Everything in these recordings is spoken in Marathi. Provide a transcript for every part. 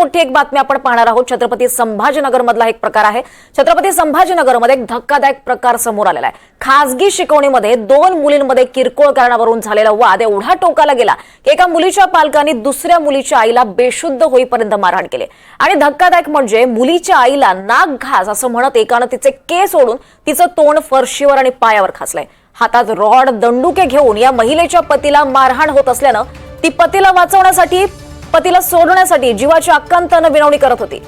मोठी एक बातमी आपण पाहणार आहोत. छत्रपती संभाजीनगर मधला एक प्रकार आहे. छत्रपती संभाजीनगरमध्ये एक धक्कादायक प्रकार समोर आलेला आहे. खासगी शिकवणीमध्ये दोन मुलींमध्ये किरकोळ कारणावरून झालेला वाद एवढा टोकाला गेला की एका मुलीच्या पालकांनी दुसऱ्या मुलीच्या आईला बेशुद्ध होईपर्यंत मारहाण केले. आणि धक्कादायक म्हणजे मुलीच्या आईला नाक घास असं म्हणत एकानं तिचे केस ओढून तिचं तोंड फरशीवर आणि पायावर खासलंय. हातात रॉड दंडुके घेऊन या महिलेच्या पतीला मारहाण होत असल्यानं ती पतीला वाचवण्यासाठी पतीला सोडण्यासाठी जीवाची अक्कांतानं विनवणी करत होती.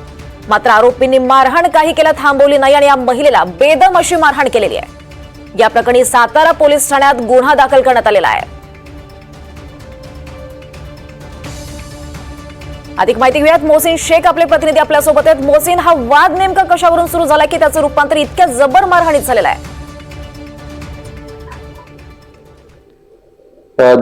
मात्र आरोपींनी मारहाण काही केल्या थांबवली नाही आणि या महिलेला बेदम अशी मारहाण केलेली आहे. या प्रकरणी सातारा पोलीस ठाण्यात गुन्हा दाखल करण्यात आलेला आहे. अधिक माहिती घेऊयात. मोहसिन शेख आपले प्रतिनिधी आपल्यासोबत आहेत. मोहसिन हा वाद नेमका कशावरून सुरू झाला की त्याचं रूपांतर इतक्या जबर मारहाणीत झालेलं आहे?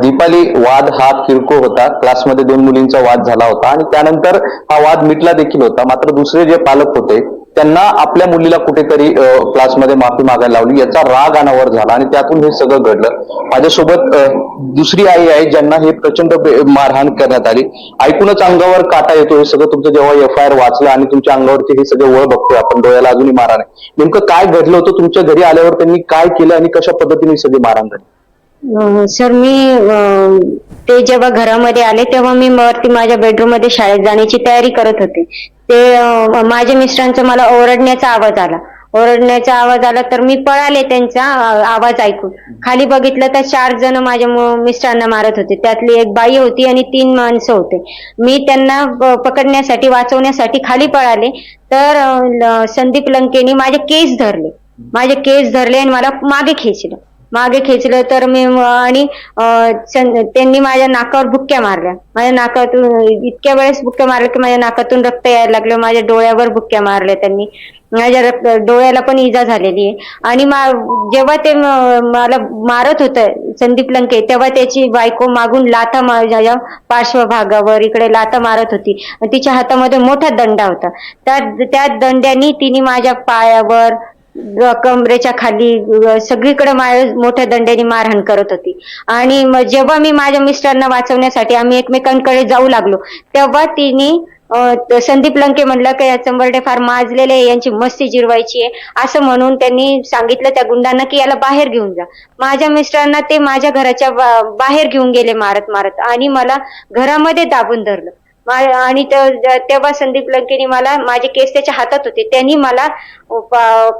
दीपाली वाद हा किरकोळ होता. क्लासमध्ये दोन मुलींचा वाद झाला होता आणि त्यानंतर हा वाद मिटला देखील होता. मात्र दुसरे जे पालक होते त्यांना आपल्या मुलीला कुठेतरी क्लासमध्ये माफी मागायला लावली. याचा राग अनावर झाला आणि त्यातून हे सगळं घडलं. माझ्यासोबत दुसरी आई आहे ज्यांना हे प्रचंड मारहाण करण्यात आली. ऐकूनच अंगावर काटा येतो. हे सगळं तुमचं जेव्हा एफ आय आर वाचलं आणि तुमच्या अंगावरती हे सगळे वळ बघतोय आपण डोळ्याला अजूनही मारहाण आहे नेमकं काय घडलं होतं? तुमच्या घरी आल्यावर त्यांनी काय केलं आणि कशा पद्धतीने सगळी मारहाण झाली? सर मी ते जेव्हा घरामध्ये आले तेव्हा मी वरती माझ्या बेडरूममध्ये शाळेत जाण्याची तयारी करत होते. ते माझ्या मिस्टरांचा मला ओरडण्याचा आवाज आला. ओरडण्याचा आवाज आला तर मी पळाले त्यांचा आवाज ऐकून. खाली बघितलं तर चार जण माझ्या मिस्टरांना मारत होते. त्यातली एक बाई होती आणि तीन माणसं होते. मी त्यांना प- पकडण्यासाठी वाचवण्यासाठी खाली पळाले. तर ल- संदीप लंकेनी माझे केस धरले. माझे केस धरले आणि मला मागे खेचलं. मागे खेचलं तर मी आणि त्यांनी माझ्या नाकावर बुक्क्या मारल्या. माझ्या नाकातून इतक्या वेळेस बुक्क्या मारल्या की माझ्या नाकातून रक्त यायला लागलं. माझ्या डोळ्यावर बुक्क्या मारल्या त्यांनी. माझ्या रक्त डोळ्याला पण इजा झालेली आहे. आणि जेव्हा ते मला मारत होतं संदीप लंके तेव्हा त्याची बायको मागून लाथा माझ्या पार्श्वभागावर इकडे लाथा मारत होती. तिच्या हातामध्ये मोठा दंडा होता. त्या त्या दंड्यानी तिने माझ्या पायावर कमरेच्या खाली सगळीकडे माझ्या मोठ्या दंड्याने मारहाण करत होती. आणि जेव्हा मी माझ्या मिस्टरांना वाचवण्यासाठी आम्ही एकमेकांकडे जाऊ लागलो तेव्हा तिने संदीप लंके म्हणलं की या चंबरडे फार माजलेले यांची मस्ती जिरवायची आहे. असं म्हणून त्यांनी सांगितलं त्या गुंडांना की याला बाहेर घेऊन जा. माझ्या मिस्टरांना ते माझ्या घराच्या बाहेर घेऊन गेले मारत मारत आणि मला घरामध्ये दाबून धरलं. आणि तेव्हा संदीप लंकेनी मला माझे केस त्याच्या हातात होते. त्यांनी मला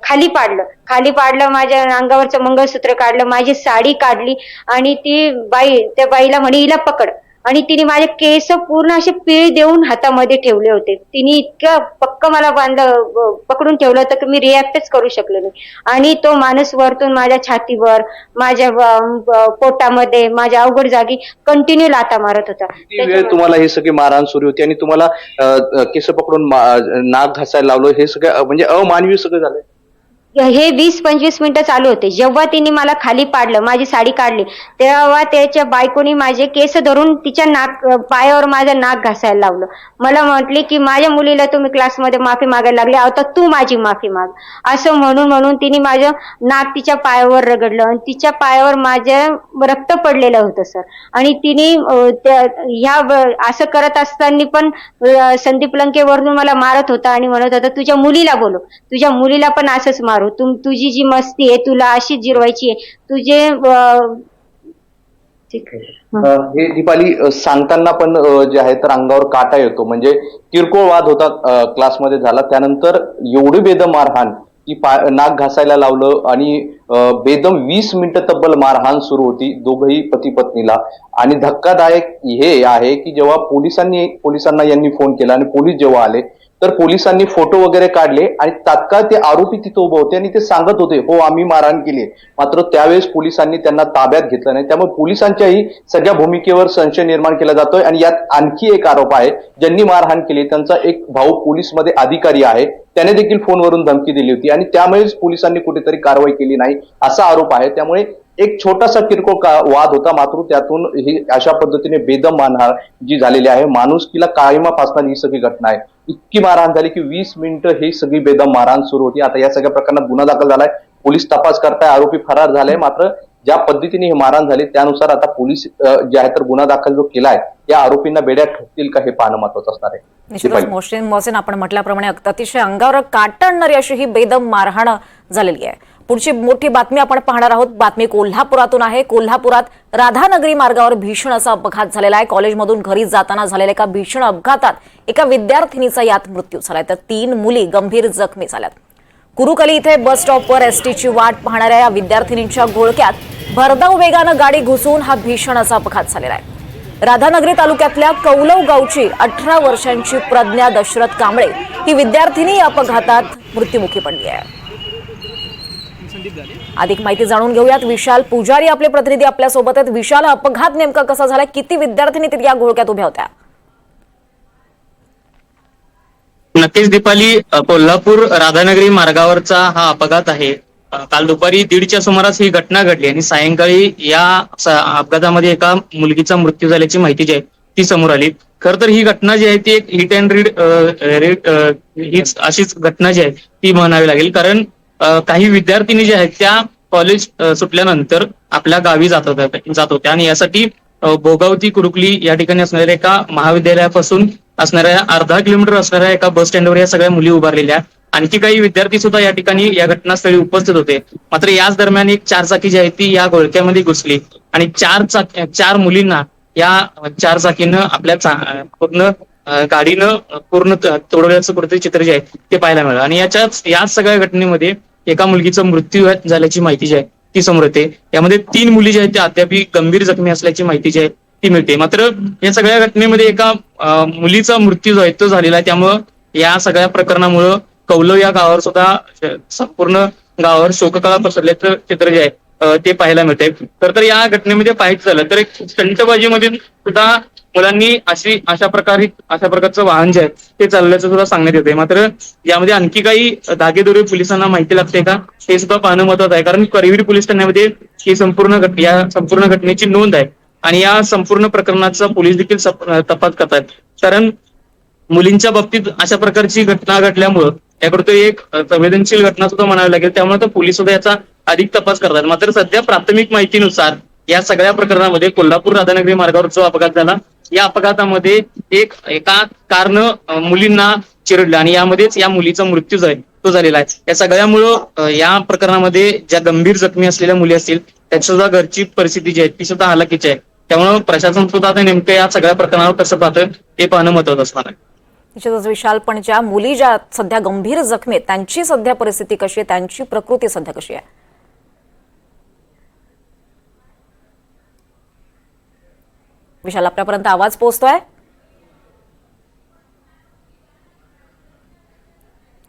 खाली पाडलं. खाली पाडलं माझ्या अंगावरचं मंगळसूत्र काढलं माझी साडी काढली आणि ती बाई त्या बाईला म्हणे हिला पकड. आणि तिने माझे केस पूर्ण असे पिळ देऊन हातामध्ये ठेवले होते. तिने इतकं पक्क मला बांधलं पकडून ठेवलं की मी रिॲक्टच करू शकले नाही. आणि तो माणूस वरतून माझ्या छातीवर माझ्या पोटामध्ये माझ्या अवघड जागी कंटिन्यू लाता मारत होता. वेळ तुम्हाला हे सगळी मारहाण सुरू होती आणि तुम्हाला केस पकडून नाक घासायला लावलं हे सगळं म्हणजे अमानवी सगळं झालं हे वीस पंचवीस मिनिटं चालू होते. जेव्हा तिने मला खाली पाडलं माझी साडी काढली तेव्हा त्याच्या बायकोनी माझे केस धरून तिच्या नाक पायावर माझं नाक घासायला लावलं. मला म्हटले की माझ्या मुलीला तुम्ही क्लासमध्ये माफी मागायला लागले. आता तू माझी माफी माग. असं म्हणून म्हणून तिने माझं नाक तिच्या पायावर रगडलं आणि तिच्या पायावर माझं रक्त पडलेलं होतं सर. आणि तिने त्या- ह्या असं करत असताना पण संदीप लंकेवरून मला मारत होता आणि म्हणत होता तुझ्या मुलीला बोलो तुझ्या मुलीला पण असंच मार. तुम तुझी जी मस्ती आहे तुला अशीच जिरवायची आहे. तुझे अं, ठीक आहे. अ, हे दीपाली अ, सांगताना पण अ, जे आहे तर अंगावर काटा येतो. म्हणजे किरकोळ वाद होता अ, क्लासमध्ये झाला. त्यानंतर एवढी बेदम मारहाण की पा- नाक घासायला लावलं आणि अ, बेदम वीस मिनिटं तब्बल मारहाण सुरू होती दोघही पती पत्नीला आणि धक्कादायक हे आहे की जेव्हा पोलिसांनी पोलिसांना यांनी फोन केला आणि पोलीस जेव्हा आले तर पोलिसांनी फोटो वगैरे काढले आणि तात्काळ ते आरोपी तिथं उभे होते आणि ते सांगत होते हो आम्ही मारहाण केली मात्र त्यावेळेस पोलिसांनी त्यांना ताब्यात घेतलं नाही. त्यामुळे पोलिसांच्याही सगळ्या भूमिकेवर संशय निर्माण केला जातोय आणि यात आणखी एक आरोप आहे ज्यांनी मारहाण केली त्यांचा एक भाऊ पोलीसमध्ये अधिकारी आहे. त्याने देखील फोनवरून धमकी दिली होती आणि त्यामुळेच पोलिसांनी कुठेतरी कारवाई केली नाही असा आरोप आहे. त्यामुळे एक छोटासा किरकोळ का- वाद होता मात्र त्यातून ही अशा पद्धतीने बेदम मारहाण जी झालेली आहे. माणुसकीला काळीमा फासणारी ही सगळी घटना आहे. इतकी मारहाण झाली की वीस मिनिटं ही सगळी बेदम मारहाण सुरू होती. आता या सगळ्या प्रकरणात गुन्हा दाखल झालाय. पोलीस तपास करताय आरोपी फरार झालाय मात्र ज्या पद्धतीने ही मारहाण झाली त्यानुसार आता पोलीस जे आहे तर गुन्हा दाखल जो केलाय या आरोपींना बेड्यात ठोकतील का हे पाहणं महत्वाचं असणार आहे. निश्चितच. मोहसिन मोहसिन आपण म्हटल्याप्रमाणे अतिशय अंगावर काटा आणणारी अशी ही बेदम मारहाण झालेली आहे. पुढची मोठी बातमी आपण पाहणार आहोत. बातमी कोल्हापुरातून आहे. कोल्हापुरात राधानगरी मार्गावर भीषण असा अपघात झालेला आहे. कॉलेजमधून घरी जाताना झालेल्या एका भीषण अपघातात एका विद्यार्थिनीचा यात मृत्यू झालाय. तर तीन मुली गंभीर जखमी झाल्यात. कुरुकली इथे बस स्टॉपवर एसटीची वाट पाहणाऱ्या या विद्यार्थिनींच्या घोळक्यात भरधाव वेगानं गाडी घुसून हा भीषण असा अपघात झालेला आहे. राधानगरी तालुक्यातल्या कौलव गावची अठरा वर्षांची प्रज्ञा दशरथ कांबळे ही विद्यार्थिनी या अपघातात मृत्युमुखी पडली आहे. अधिक माहिती जाणून घेऊयात. विशाल पुजारी आपले प्रतिनिधी आपल्यासोबत आहेत. विशाल अपघात नेमका कसा झाला? किती विद्यार्थिनी तिथे या घोळक्यात उभ्या होत्या? नक्कीच दीपाली कोल्हापूर राधानगरी मार्गावरचा हा अपघात आहे. काल दुपारी दीडच्या सुमारास ही घटना घडली आणि सायंकाळी या अपघातामध्ये एका मुलगीचा मृत्यू झाल्याची माहिती जी आहे ती समोर आली. खर तर ही घटना जी आहे ती एक हिट अँड रीड रेड हीच अशीच घटना जी आहे ती म्हणावी लागेल. कारण काही विद्यार्थिनी ज्या आहेत त्या कॉलेज सुटल्यानंतर आपल्या गावी जात होत्या जात होत्या. आणि यासाठी भोगावती कुरुकली या ठिकाणी असणाऱ्या एका महाविद्यालयापासून असणाऱ्या अर्धा किलोमीटर असणाऱ्या एका बस स्टँडवर या सगळ्या मुली उभारलेल्या. आणखी काही विद्यार्थी सुद्धा या ठिकाणी या घटनास्थळी उपस्थित होते. मात्र याच दरम्यान एक चारचाकी जी आहे ती या घोळक्यामध्ये घुसली. आणि चार चाक चार मुलींना या चार चाकीनं आपल्या पूर्ण गाडीनं पूर्ण तोडवल्याचं कुठेतरी चित्र जे आहे ते पाहायला मिळालं. आणि याच्याच याच सगळ्या घटनेमध्ये एका मुलगीचा मृत्यू झाल्याची माहिती जी आहे ती समोर येते. यामध्ये तीन मुली ज्या आहेत त्या अद्याप गंभीर जखमी असल्याची माहिती जी आहे ती मिळते. मात्र या सगळ्या घटनेमध्ये एका मुलीचा मृत्यू जो आहे तो झालेला आहे. त्यामुळं या सगळ्या प्रकरणामुळं कौलव या गावावर सुद्धा संपूर्ण गावावर शोककळा पसरल्याचं चित्र जे आहे ते पाहायला मिळते तर तर या घटनेमध्ये पाहायचं झालं तर एक स्टंटबाजीमध्ये सुद्धा मुलांनी अशी अशा प्रकारे अशा प्रकारचं वाहन जे आहे ते चालल्याचं सुद्धा सांगण्यात येते मात्र यामध्ये आणखी काही धागेदोरे पोलिसांना माहिती लागते का? हे सुद्धा पाहणं महत्वाचं आहे. कारण करवीर पोलीस ठाण्यामध्ये ही संपूर्ण या संपूर्ण घटनेची नोंद आहे. आणि या संपूर्ण प्रकरणाचा पोलीस देखील तपास करतात कारण मुलींच्या बाबतीत अशा प्रकारची घटना घडल्यामुळं याकडे एक संवेदनशील घटना सुद्धा म्हणावी लागेल. त्यामुळे तर पोलीस सुद्धा याचा अधिक तपास करतात. मात्र सध्या प्राथमिक माहितीनुसार या सगळ्या प्रकरणामध्ये कोल्हापूर राधानगरी मार्गावर जो अपघात झाला. या अपघातामध्ये एक एका कारनं मुलींना चिरडलं आणि यामध्येच या मुलीचा मृत्यू झाला तो झालेला आहे. या सगळ्यामुळं या प्रकरणामध्ये ज्या गंभीर जखमी असलेल्या मुली असतील त्याची सुद्धा घरची परिस्थिती जी आहे ती सुद्धा हलाखीची आहे. त्यामुळे प्रशासन सुद्धा आता नेमकं या सगळ्या प्रकरणावर कसं पाहतोय ते पाहणं महत्वाचं असणार आहे. निश्चितच विशाल पण ज्या मुली ज्या सध्या गंभीर जखमी आहेत त्यांची सध्या परिस्थिती कशी आहे? त्यांची प्रकृती सध्या कशी आहे? विशाल आपल्यापर्यंत आवाज पोहोचतोय?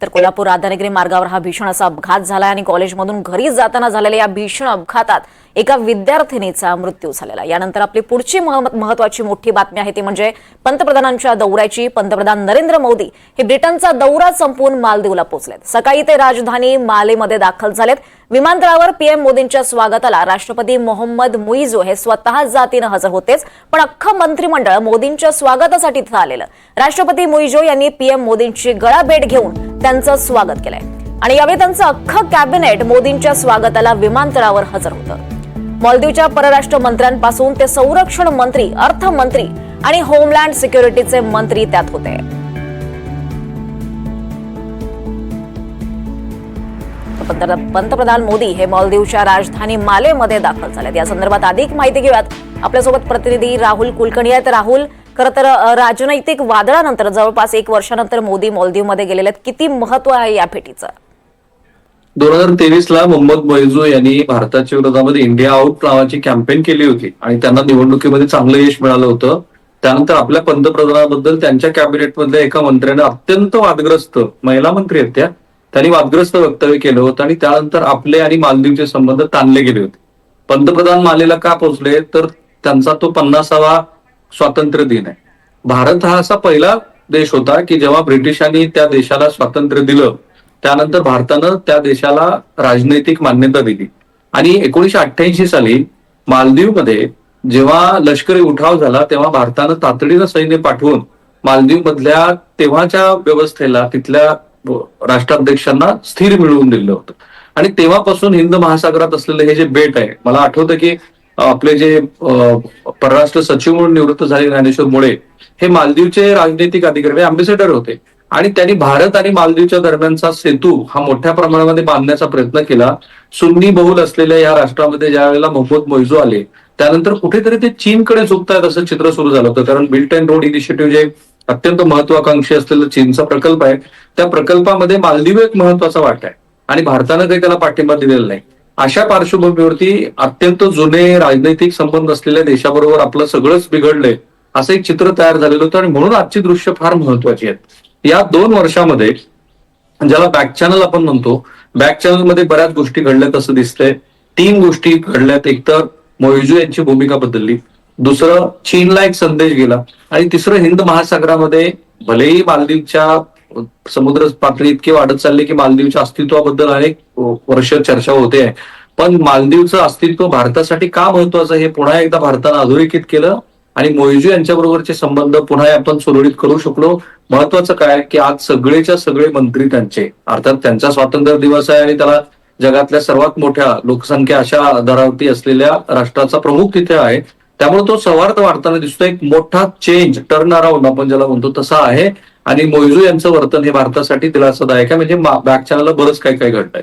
तर कोल्हापूर राधानगरी मार्गावर हा भीषण असा अपघात झाला आणि कॉलेजमधून घरी जाताना झालेल्या या भीषण अपघातात एका विद्यार्थिनीचा मृत्यू झालेला यानंतर आपली पुढची महत्वाची मोठी बातमी आहे ती म्हणजे पंतप्रधानांच्या दौऱ्याची. पंतप्रधान नरेंद्र मोदी हे ब्रिटनचा दौरा संपवून मालदीवला पोहोचलेत. सकाळी ते राजधानी मालेमध्ये दाखल झालेत. विमानतळावर पीएम मोदींच्या स्वागताला राष्ट्रपती मोहम्मद मुईजो हे स्वतः जातीनं हजर होतेच पण अख्खं मंत्रिमंडळ मोदींच्या स्वागतासाठी तिथं आलेलं. राष्ट्रपती मुईजो यांनी पीएम मोदींची गळाभेट घेऊन त्यांचं स्वागत केलंय. आणि यावेळी त्यांचं अख्खं कॅबिनेट मोदींच्या स्वागताला विमानतळावर हजर होतं. मालदीवच्या परराष्ट्र मंत्र्यांपासून ते संरक्षण मंत्री अर्थमंत्री आणि होमलँड सिक्युरिटीचे मंत्री त्यात होते. पंतप्रधान मोदी हे मालदीवच्या राजधानी मालेमध्ये दाखल झालेत. या संदर्भात अधिक माहिती घेऊयात. आपल्यासोबत प्रतिनिधी राहुल कुलकर्णी आहेत. राहुल खरं तर राजनैतिक वादळानंतर जवळपास एक वर्षानंतर मोदी मालदीवमध्ये गेलेले आहेत. किती महत्त्व आहे या भेटीचं? दोन हजार तेवीस ला मोहम्मद मोइजू यांनी भारताच्या विरोधामध्ये इंडिया आउट नावाची कॅम्पेन केली होती. आणि त्यांना निवडणुकीमध्ये चांगलं यश मिळालं होतं. त्यानंतर आपल्या पंतप्रधानाबद्दल त्यांच्या कॅबिनेटमधल्या एका मंत्र्याने अत्यंत वादग्रस्त महिला मंत्री आहेत त्या त्यांनी वादग्रस्त वक्तव्य केलं होतं. आणि त्यानंतर आपले आणि मालदीवचे संबंध ताणले गेले होते. पंतप्रधान मालेला का पोहोचले? तर त्यांचा तो पन्नासावा स्वातंत्र्य दिन आहे. भारत हा असा पहिला देश होता की जेव्हा ब्रिटिशांनी त्या देशाला स्वातंत्र्य दिलं त्यानंतर भारतानं त्या देशाला राजनैतिक मान्यता दिली. आणि एकोणीशे अठ्ठ्याऐंशी साली मालदीवमध्ये जेव्हा लष्करी उठाव झाला तेव्हा भारतानं तातडीनं सैन्य पाठवून मालदीव मधल्या तेव्हाच्या व्यवस्थेला तिथल्या राष्ट्राध्यक्षांना स्थिर मिळवून दिलं होतं. आणि तेव्हापासून हिंद महासागरात असलेलं हे जे बेट आहे मला आठवतं की आपले जे परराष्ट्र सचिव म्हणून निवृत्त झाले ज्ञानेश्वर मुळे हे मालदीवचे राजनैतिक अधिकारी अम्बेसेडर होते. आणि त्यांनी भारत आणि मालदीवच्या दरम्यानचा सेतू हा मोठ्या प्रमाणामध्ये बांधण्याचा प्रयत्न केला. सुन्नी बहुल असलेल्या या राष्ट्रामध्ये ज्या वेळेला मोहम्मद मोइजो आले त्यानंतर कुठेतरी ते चीनकडे झुकतायत असं चित्र सुरू झालं होतं. कारण बिल्ट अँड रोड इनिशिएटिव्ह जे अत्यंत महत्वाकांक्षी असलेला चीनचा प्रकल्प आहे त्या प्रकल्पामध्ये मालदीव एक महत्त्वाचा वाटा आहे. आणि भारतानं काही त्याला पाठिंबा दिलेला नाही. अशा पार्श्वभूमीवरती अत्यंत जुने राजनैतिक संबंध असलेल्या देशाबरोबर आपलं सगळंच बिघडलंय असं एक चित्र तयार झालेलं होतं आणि म्हणून आजची दृश्य फार महत्वाची आहेत. या दोन वर्षामध्ये ज्याला बॅक चॅनल आपण म्हणतो बॅक चॅनलमध्ये बऱ्याच गोष्टी घडल्यात असं दिसतंय. तीन गोष्टी घडल्यात. एकतर मोहिजू यांची भूमिका बदलली दुसरं चीनला एक संदेश गेला आणि तिसरं हिंद महासागरामध्ये भलेही मालदीवच्या समुद्र पातळी इतकी वाढत चालली की मालदीवच्या अस्तित्वाबद्दल अनेक वर्ष चर्चा होते. आहे पण मालदीवचं अस्तित्व भारतासाठी का महत्वाचं हे पुन्हा एकदा भारतानं अधोरेखित केलं आणि मोयजू यांच्याबरोबरचे संबंध पुन्हा आपण सुरळीत करू शकलो. महत्वाचं काय? की आज सगळेच्या सगळे मंत्री त्यांचे. अर्थात त्यांचा स्वातंत्र्य दिवस आहे आणि त्याला जगातल्या सर्वात मोठ्या लोकसंख्या अशा दरावरती असलेल्या राष्ट्राचा प्रमुख तिथे आहे. त्यामुळे तो सवार्थ वाढताना दिसतो एक मोठा चेंज टर्न अराऊंड आपण ज्याला म्हणतो तसा आहे. आणि मोयजू यांचं वर्तन हे भारतासाठी दिलासादायक आहे. म्हणजे बॅक चॅनलला बरंच काही काही घडतंय.